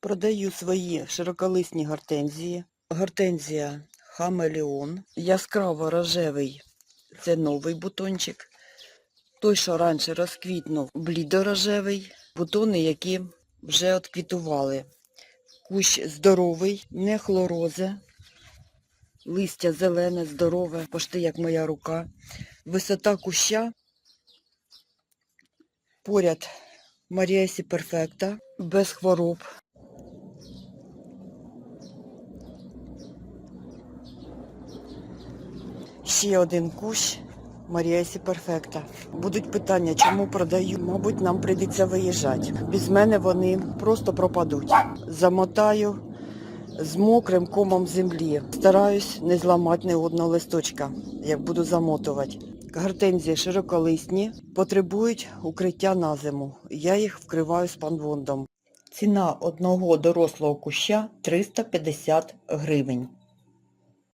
Продаю свої широколисні гортензії. Гортензія Хамелеон. Яскраво рожевий це новий бутончик. Той, що раніше розквітнув, блідорожевий. Бутони, які вже отквітували. Кущ здоровий, не хлорозе. Листя зелене, здорове, почти як моя рука. Висота куща. Поряд Маріесі Перфекта, без хвороб. Ще один кущ Маріесі Перфекта. Будуть питання, чому продаю. Мабуть, нам прийдеться виїжджати. Без мене вони просто пропадуть. Замотаю з мокрим комом землі. Стараюсь не зламати ні одного листочка, як буду замотувати. Гортензії широколисні, потребують укриття на зиму. Я їх вкриваю спанвондом. Ціна одного дорослого куща 350 гривень.